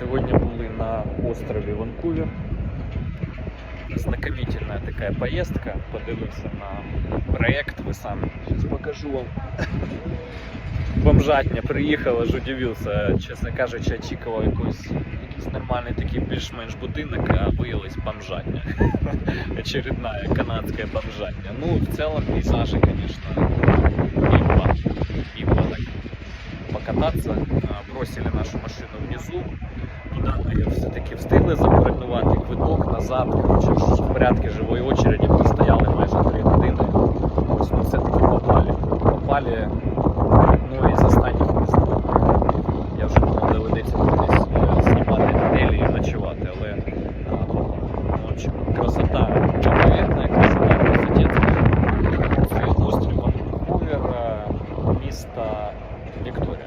Сьогодні були на острові Ванкувер. Знакомительная такая поездка. Подивився на проект, ви самі. Сейчас покажу вам. Бомжатня приїхала, аж удивився, чесно кажучи, очікував якийсь, якийсь нормальний такий більш-менш будинок, а виявилась бомжатня. Очередная канадская бомжатня. Ну, в целом пейзажи, конечно, покататься, бросили нашу машину внизу. Туди ну, все-таки встигли запаркувати квиток назад. Коротше, в порядку живої очереди простояли майже 3 години. Ось ми все-таки попали. Попали ну і з останніх міст. Я вже думав, доведеться десь е, знімати готелі і ночувати, але е, ну, красота неповірна, красота красотецька. Це острів Ванкувер е, міста Вікторія.